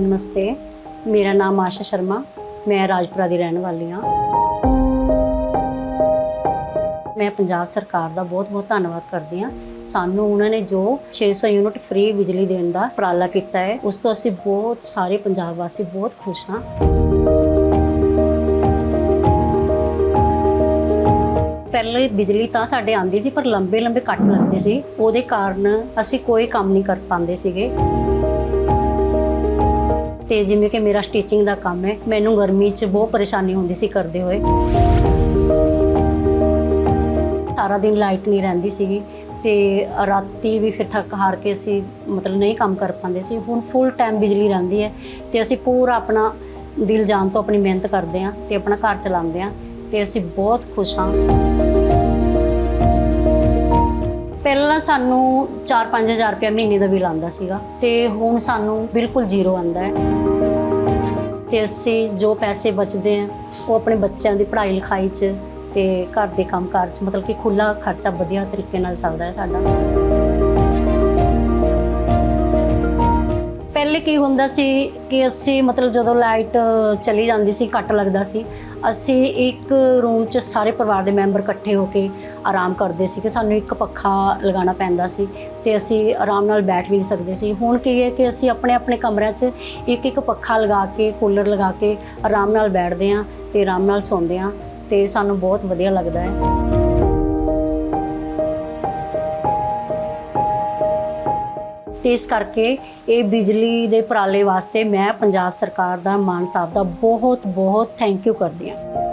ਨਮਸਤੇ, ਮੇਰਾ ਨਾਮ ਆਸ਼ਾ ਸ਼ਰਮਾ, ਮੈਂ ਰਾਜਪੁਰਾ ਦੀ ਰਹਿਣ ਵਾਲੀ ਹਾਂ। ਮੈਂ ਪੰਜਾਬ ਸਰਕਾਰ ਦਾ ਬਹੁਤ-ਬਹੁਤ ਧੰਨਵਾਦ ਕਰਦੀ ਹਾਂ। ਸਾਨੂੰ ਉਹਨਾਂ ਨੇ ਜੋ 600 ਯੂਨਿਟ ਫ੍ਰੀ ਬਿਜਲੀ ਦੇਣ ਦਾ ਉਪਰਾਲਾ ਕੀਤਾ ਹੈ, ਉਸ ਤੋਂ ਅਸੀਂ ਬਹੁਤ ਸਾਰੇ ਪੰਜਾਬ ਵਾਸੀ ਬਹੁਤ ਖੁਸ਼ ਹਾਂ। ਪਹਿਲੇ ਬਿਜਲੀ ਤਾਂ ਸਾਡੇ ਆਂਦੀ ਸੀ, ਪਰ ਲੰਬੇ ਲੰਬੇ ਕੱਟ ਲੱਗਦੇ ਸੀ। ਉਹਦੇ ਕਾਰਨ ਅਸੀਂ ਕੋਈ ਕੰਮ ਨਹੀਂ ਕਰ ਪਾਉਂਦੇ ਸੀਗੇ। ਤੇ ਜਿਵੇਂ ਕਿ ਮੇਰਾ ਸਟਿਚਿੰਗ ਦਾ ਕੰਮ ਹੈ, ਮੈਨੂੰ ਗਰਮੀ 'ਚ ਬਹੁਤ ਪਰੇਸ਼ਾਨੀ ਹੁੰਦੀ ਸੀ ਕਰਦੇ ਹੋਏ। ਸਾਰਾ ਦਿਨ ਲਾਈਟ ਨਹੀਂ ਰਹਿੰਦੀ ਸੀਗੀ ਤੇ ਰਾਤੀ ਵੀ ਫਿਰ ਥੱਕ ਹਾਰ ਕੇ ਅਸੀਂ ਮਤਲਬ ਨਹੀਂ ਕੰਮ ਕਰ ਪਾਉਂਦੇ ਸੀ। ਹੁਣ ਫੁੱਲ ਟਾਈਮ ਬਿਜਲੀ ਰਹਿੰਦੀ ਹੈ ਤੇ ਅਸੀਂ ਪੂਰਾ ਆਪਣਾ ਦਿਲ ਜਾਨ ਤੋਂ ਆਪਣੀ ਮਿਹਨਤ ਕਰਦੇ ਹਾਂ ਤੇ ਆਪਣਾ ਘਰ ਚਲਾਉਂਦੇ ਹਾਂ ਤੇ ਅਸੀਂ ਬਹੁਤ ਖੁਸ਼ ਹਾਂ। ਪਹਿਲਾਂ ਸਾਨੂੰ 4-5000 ਰੁਪਏ ਮਹੀਨੇ ਦਾ ਬਿੱਲ ਆਉਂਦਾ ਸੀਗਾ ਤੇ ਹੁਣ ਸਾਨੂੰ ਬਿਲਕੁਲ ਜ਼ੀਰੋ ਆਉਂਦਾ ਹੈ। ਤੇ ਅਸੀਂ ਜੋ ਪੈਸੇ ਬਚਦੇ ਆ, ਉਹ ਆਪਣੇ ਬੱਚਿਆਂ ਦੀ ਪੜ੍ਹਾਈ ਲਿਖਾਈ 'ਚ ਤੇ ਘਰ ਦੇ ਕੰਮਕਾਰ 'ਚ, ਮਤਲਬ ਕਿ ਖੁੱਲਾ ਖਰਚਾ ਵਧੀਆ ਤਰੀਕੇ ਨਾਲ ਚੱਲਦਾ ਹੈ ਸਾਡਾ। ਪਹਿਲੇ ਕੀ ਹੁੰਦਾ ਸੀ ਕਿ ਅਸੀਂ ਮਤਲਬ ਜਦੋਂ ਲਾਈਟ ਚਲੀ ਜਾਂਦੀ ਸੀ, ਕੱਟ ਲੱਗਦਾ ਸੀ, ਅਸੀਂ ਇੱਕ ਰੂਮ 'ਚ ਸਾਰੇ ਪਰਿਵਾਰ ਦੇ ਮੈਂਬਰ ਇਕੱਠੇ ਹੋ ਕੇ ਆਰਾਮ ਕਰਦੇ ਸੀ ਕਿ ਸਾਨੂੰ ਇੱਕ ਪੱਖਾ ਲਗਾਉਣਾ ਪੈਂਦਾ ਸੀ ਤੇ ਅਸੀਂ ਆਰਾਮ ਨਾਲ ਬੈਠ ਵੀ ਨਹੀਂ ਸਕਦੇ ਸੀ। ਹੁਣ ਕੀ ਹੈ ਕਿ ਅਸੀਂ ਆਪਣੇ ਆਪਣੇ ਕਮਰਿਆਂ 'ਚ ਇੱਕ ਇੱਕ ਪੱਖਾ ਲਗਾ ਕੇ, ਕੂਲਰ ਲਗਾ ਕੇ ਆਰਾਮ ਨਾਲ ਬੈਠਦੇ ਹਾਂ ਤੇ ਆਰਾਮ ਨਾਲ ਸੌਂਦੇ ਹਾਂ ਤੇ ਸਾਨੂੰ ਬਹੁਤ ਵਧੀਆ ਲੱਗਦਾ ਹੈ। ਤੇ ਇਸ ਕਰਕੇ ਇਹ ਬਿਜਲੀ ਦੇ ਉਪਰਾਲੇ ਵਾਸਤੇ ਮੈਂ ਪੰਜਾਬ ਸਰਕਾਰ ਦਾ ਮਾਨ ਸਾਹਿਬ ਦਾ ਬਹੁਤ ਬਹੁਤ ਥੈਂਕ ਯੂ ਕਰਦੀ ਹਾਂ।